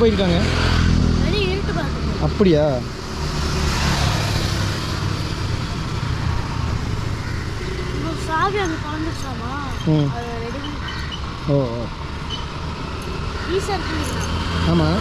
போயிருக்காங்க. இருட்டு பார்க்குது அப்படியா? ஓ ஆமாம்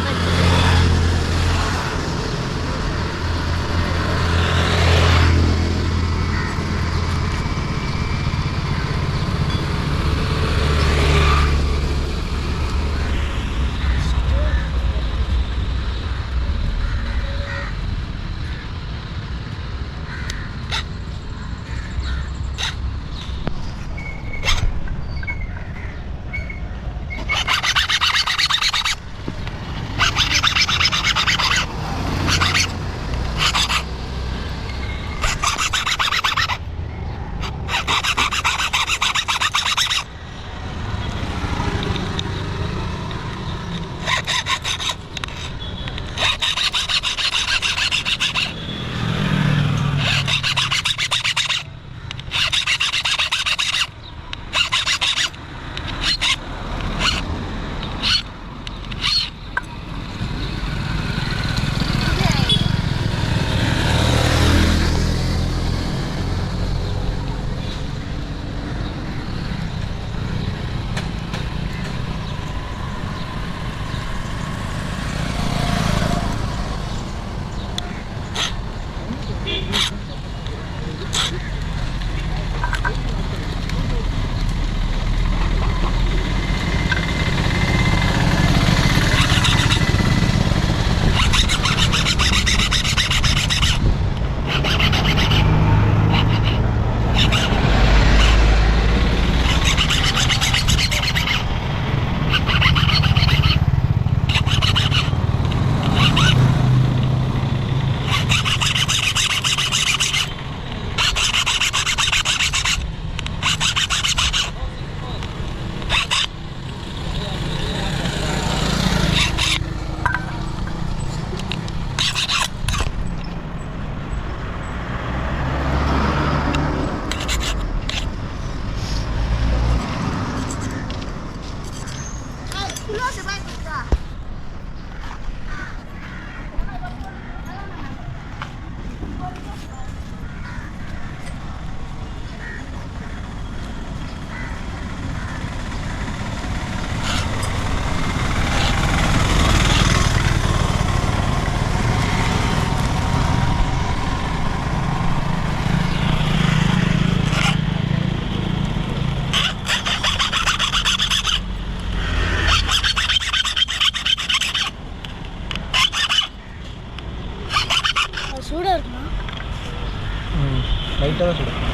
சொல்லுங்கள்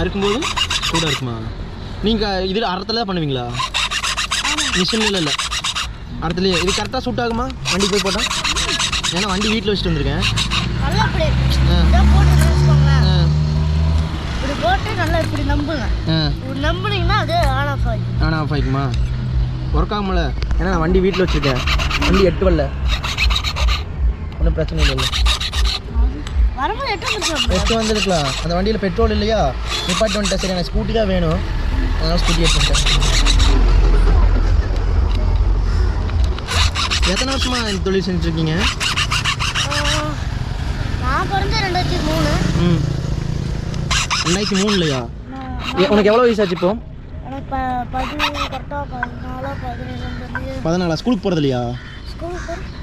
அறுக்கும்போது சூடாக இருக்குமா? நீங்கள் இதில் அறத்தில் தான் பண்ணுவீங்களா? மிஷினில் இல்லை அறத்துலேயே. இது கரெக்டாக சூட் ஆகுமா? வண்டி போய் போட்டால் ஏன்னா வண்டி வீட்டில் வச்சுட்டு வந்திருக்கேன். ஆன் ஆஃப் ஆகிக்குமா ஒர்க் ஆகும்ல. ஏன்னா நான் வண்டி வீட்டில் வச்சுருக்கேன். வண்டி எட்டு வரல. பிரச்சனை இல்லை எட்டு வந்துருக்கலாம். அந்த வண்டியில் பெட்ரோல் இல்லையா? நிப்பாட்டி வந்துட்டேன். சரி எனக்கு ஸ்கூட்டி தான் வேணும். அதனால் ஸ்கூட்டி எடுத்துட்டேன் எத்தனை வருஷமா இந்த தொழில் செஞ்சுருக்கீங்க? நான் பிறந்த ரெண்டாயிரத்தி மூணு. ம். ரெண்டாயிரத்தி மூணுலையா? நான் உனக்கு எவ்வளோ வயசாச்சு இப்போ? பதினாலோ ஸ்கூலுக்கு போகிறது இல்லையா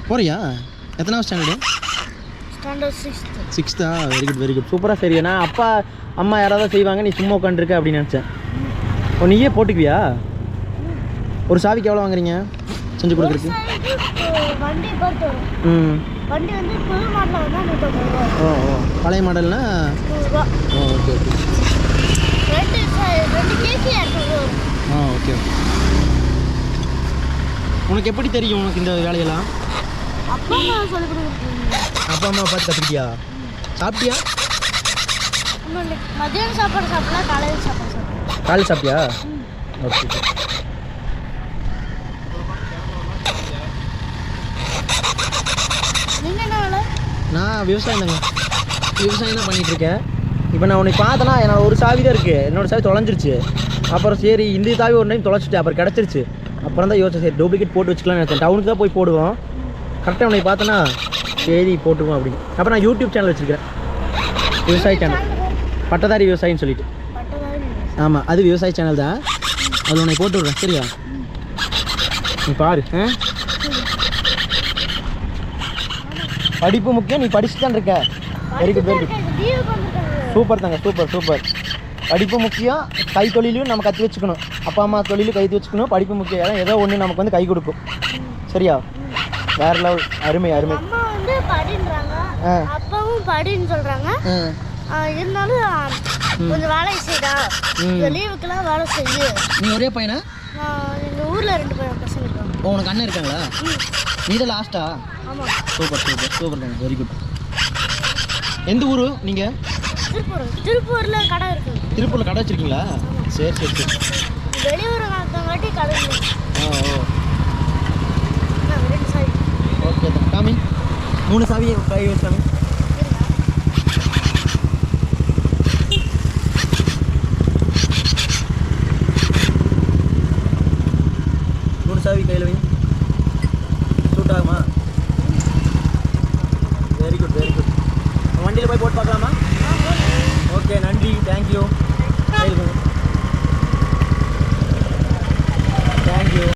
போறியா? எத்தனாவது standard sixth very good very good சூப்பராக சரி. நான் அப்பா அம்மா யாராவது செய்வாங்க நீ சும்மா உட்காந்துருக்க அப்படின்னு நினச்சேன். ஓ நீயே போட்டுக்குவியா? ஒரு சாவிக்கு எவ்வளோ வாங்குறீங்க? செஞ்சு கொடுக்குறதுக்கு? ம். ஓ ஓ. பழைய மாடல்னா ஓ ஓகே ஓகே. ஆ ஓகே. உனக்கு எப்படி தெரியும் உனக்கு இந்த வேலையெல்லாம்? அப்பா அம்மா சொல்லிக் கொடுக்குறீங்க அப்பா அம்மா பார்த்து கற்றுக்கிட்டியா சாப்பிட்டியா? மத்தியானம் சாப்பாடு சாப்பிடலாம் காலையில் சாப்பாடு சாப்பிடலாம் காலையில் சாப்பிட்டியா? ஓகே நான் விவசாயம் தாங்க. விவசாயம் தான் பண்ணிட்டு இருக்கேன். இப்போ நான் உனக்கு பார்த்தேன்னா என்னோட ஒரு சாவி தான் இருக்குது என்னோட சாவி தொலைஞ்சிருச்சு. அப்புறம் சரி இந்த தாவி ஒரு டைம் தொலைச்சிட்டு அப்புறம் கிடச்சிருச்சு. அப்புறம் தான் யோசிச்சேன் சரி டூப்ளிகேட் போட்டு வச்சுக்கலாம்னு நினச்சேன். டவுனுக்கு தான் போய் போடுவோம். கரெக்டாக உன்னை பார்த்தேன்னா சரி போட்டுருவோம் அப்படின்னு. அப்புறம் நான் யூடியூப் சேனல் வச்சுருக்கிறேன். விவசாய சேனல் பட்டதாரி விவசாயின்னு சொல்லிட்டு. ஆமாம் அது விவசாய சேனல் தான். அதில் உன்னை போட்டு விட்றேன் சரியா? நீ பாரு படிப்பு முக்கியம் நீ படிச்சுட்டு தான் இருக்க. Very good very good super தாங்க சூப்பர் சூப்பர் படிப்பு முக்கியம் கை தொழிலையும் நம்ம கற்று வச்சுக்கணும். அப்பா அம்மா தொழிலும் கை வச்சுக்கணும் படிப்பு முக்கியம். ஏதோ ஒன்று நமக்கு வந்து கை கொடுக்கும். சரியா? வேற லெவல் அருமை அருமை. அம்மா வந்து படின்றாங்க. அப்பாவும் படின்னு சொல்றாங்க. இருந்தாலும் கொஞ்சம் வேலை செய்டா. ம். இந்த லீவுக்கெல்லாம் வேலை செய்யு. நீ ஒரே பையனா? எங்க ஊர்ல ரெண்டு பேரும் பசங்க இருக்காங்க. உனக்கு அண்ணன் இருக்காங்களா? நீ தான் லாஸ்ட்டா ஆமா. Super super super very good எந்த ஊர் நீங்கள் திருப்பூர். திருப்பூர்ல கடை இருக்கு. திருப்பூரில் கடை வச்சிருக்கீங்களா? சரி சரி சரி. வெளியூர் கடை ஓ ஓ ஓகே காமி மூணு சாவியை கை வச்சு காமி மூணு சாவி கையில் வை. சூட் ஆகுமா? வெரி குட் வெரி குட் வண்டியில் போய் போட்டு பார்க்கலாமா? ஓகே நன்றி தேங்க்யூ கையில் கொடுங்க.